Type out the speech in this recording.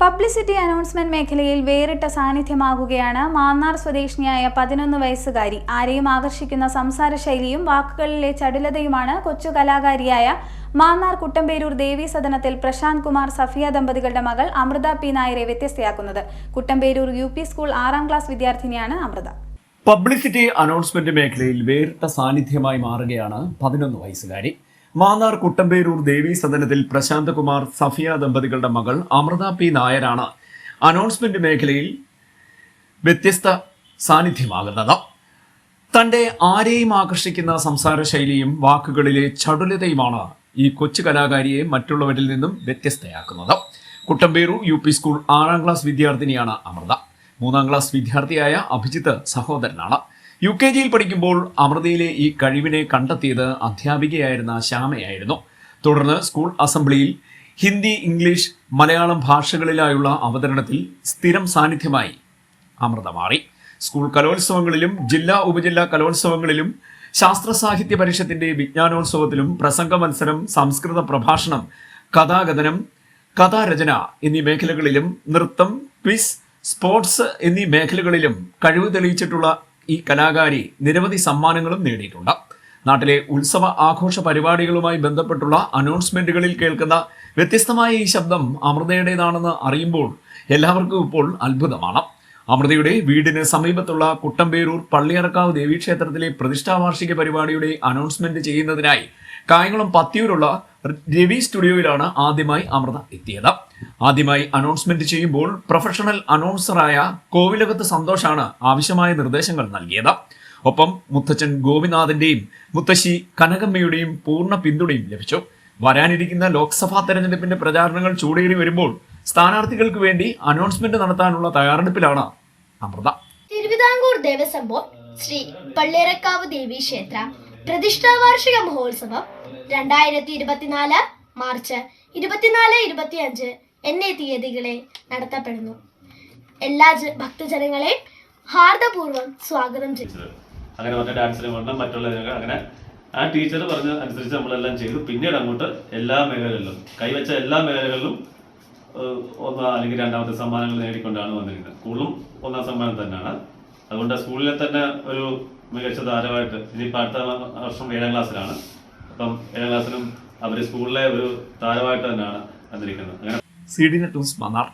Publicity announcement മേഖലയിൽ വേറിട്ട സാന്നിധ്യമാകുകയാണ് മാന്നാർ സ്വദേശിനിയായ പതിനൊന്ന് വയസ്സുകാരി. ആരെയും ആകർഷിക്കുന്ന സംസാര ശൈലിയും വാക്കുകളിലെ ചടുലതയുമാണ് കൊച്ചു കലാകാരിയായ മാന്നാർ കുട്ടമ്പേരൂർ ദേവി സദനത്തിൽ പ്രശാന്ത് കുമാർ സഫിയ ദമ്പതികളുടെ മകൾ അമൃത പി. നായരെ വ്യത്യസ്തയാക്കുന്നത്. കുട്ടമ്പേരൂർ യു സ്കൂൾ ആറാം ക്ലാസ് വിദ്യാർത്ഥിനിയാണ് അമൃത. പബ്ലിസിറ്റി അനൗൺസ്മെന്റ് മേഖലയിൽ വേറിട്ട സാന്നിധ്യമായി മാറുകയാണ് പതിനൊന്ന് വയസ്സുകാരി. മാന്നാർ കുട്ടമ്പേരൂർ ദേവി സദനത്തിൽ പ്രശാന്ത് കുമാർ സഫിയ ദമ്പതികളുടെ മകൾ അമൃത പി. നായരാണ് അനൗൺസ്മെന്റ് മേഖലയിൽ വ്യത്യസ്ത സാന്നിധ്യമാകുന്നത്. തന്റെ ആരെയും ആകർഷിക്കുന്ന സംസാര ശൈലിയും വാക്കുകളിലെ ചടുലതയുമാണ് ഈ കൊച്ചു കലാകാരിയെ മറ്റുള്ളവരിൽ നിന്നും വ്യത്യസ്തയാക്കുന്നത്. കുട്ടമ്പേരൂർ യു പി സ്കൂൾ ആറാം ക്ലാസ് വിദ്യാർത്ഥിനിയാണ് അമൃത. മൂന്നാം ക്ലാസ് വിദ്യാർത്ഥിയായ അഭിജിത്ത് സഹോദരനാണ്. യു കെ ജിയിൽ പഠിക്കുമ്പോൾ അമൃതയിലെ ഈ കഴിവിനെ കണ്ടെത്തിയത് അധ്യാപികയായിരുന്ന ശ്യാമയായിരുന്നു. തുടർന്ന് സ്കൂൾ അസംബ്ലിയിൽ ഹിന്ദി ഇംഗ്ലീഷ് മലയാളം ഭാഷകളിലായുള്ള അവതരണത്തിൽ സ്ഥിരം സാന്നിധ്യമായി അമൃത മാറി. സ്കൂൾ കലോത്സവങ്ങളിലും ജില്ലാ ഉപജില്ലാ കലോത്സവങ്ങളിലും ശാസ്ത്ര സാഹിത്യ പരിഷത്തിന്റെ വിജ്ഞാനോത്സവത്തിലും പ്രസംഗ മത്സരം സംസ്കൃത പ്രഭാഷണം കഥാകഥനം കഥാരചന എന്നീ മേഖലകളിലും നൃത്തം ക്വിസ് സ്പോർട്സ് എന്നീ മേഖലകളിലും കഴിവ് തെളിയിച്ചിട്ടുള്ള ഈ കലാകാരി നിരവധി സമ്മാനങ്ങളും നേടിയിട്ടുണ്ട്. നാട്ടിലെ ഉത്സവ ആഘോഷ പരിപാടികളുമായി ബന്ധപ്പെട്ടുള്ള അനൗൺസ്മെന്റുകളിൽ കേൾക്കുന്ന വ്യത്യസ്തമായ ഈ ശബ്ദം അമൃതയുടേതാണെന്ന് അറിയുമ്പോൾ എല്ലാവർക്കും ഇപ്പോൾ അത്ഭുതമാണ്. അമൃതയുടെ വീടിന് സമീപത്തുള്ള കുട്ടമ്പേരൂർ പള്ളിയറക്കാവ് ദേവീക്ഷേത്രത്തിലെ പ്രതിഷ്ഠാവാർഷിക പരിപാടിയുടെ അനൗൺസ്മെന്റ് ചെയ്യുന്നതിനായി കായംകുളം പത്തിയൂരുള്ള രവി സ്റ്റുഡിയോയിലാണ് ആദ്യമായി അമൃത എത്തിയത്. ആദ്യമായി അനൗൺസ്മെന്റ് ചെയ്യുമ്പോൾ പ്രൊഫഷണൽ അനൗൺസറായ കോവിലകത്ത് സന്തോഷാണ് ആവശ്യമായ നിർദ്ദേശങ്ങൾ നൽകിയത്. ഒപ്പം മുത്തച്ഛൻ ഗോപിനാഥന്റെയും മുത്തശ്ശി കനകമ്മയുടെയും പൂർണ പിന്തുണയും ലഭിച്ചു. വരാനിരിക്കുന്ന ലോക്സഭാ തെരഞ്ഞെടുപ്പിന്റെ പ്രചാരണങ്ങൾ ചൂടേറി വരുമ്പോൾ സ്ഥാനാർത്ഥികൾക്ക് വേണ്ടി അനൗൺസ്മെന്റ് നടത്താനുള്ള തയ്യാറെടുപ്പിലാണ് അമൃത. തിരുവിതാംകൂർ ദേവസ്വം ബോർഡ് ശ്രീ പള്ളിയറക്കാവ് ദേവി ക്ഷേത്ര പ്രതിഷ്ഠാ വാർഷിക മഹോത്സവം രണ്ടായിരത്തി ഇരുപത്തിനാല് മാർച്ച് ഇരുപത്തിനാല് ഇരുപത്തിയഞ്ച് എന്നീ തീയതികളെ നടത്തപ്പെടുന്നു. എല്ലാ ഭക്തജനങ്ങളെ ഹാർദപൂർവം സ്വാഗതം ചെയ്യുന്നു അങ്ങനെ പറഞ്ഞ ഡാൻസിനെ വേണം മറ്റുള്ള അങ്ങനെ ആ ടീച്ചർ പറഞ്ഞ അനുസരിച്ച് നമ്മളെല്ലാം ചെയ്തു. പിന്നീട് അങ്ങോട്ട് എല്ലാ മേഖലകളിലും കൈവച്ച എല്ലാ മേഖലകളിലും ഒന്നാം അല്ലെങ്കിൽ രണ്ടാമത്തെ സമ്മാനങ്ങൾ നേടിക്കൊണ്ടാണ് വന്നിരിക്കുന്നത്. സ്കൂളും ഒന്നാം സമ്മാനം തന്നെയാണ്. അതുകൊണ്ട് സ്കൂളിലെ തന്നെ ഒരു മികച്ച താരമായിട്ട് ഇനിയിപ്പോൾ അടുത്ത വർഷം ഏഴാം ക്ലാസ്സിലാണ്. അപ്പം ഏഴാം ക്ലാസ്സിലും അവർ സ്കൂളിലെ ഒരു താരമായിട്ട് തന്നെയാണ് വന്നിരിക്കുന്നത്. അങ്ങനെ സി ഡി നെറ്റ് മന്നാർ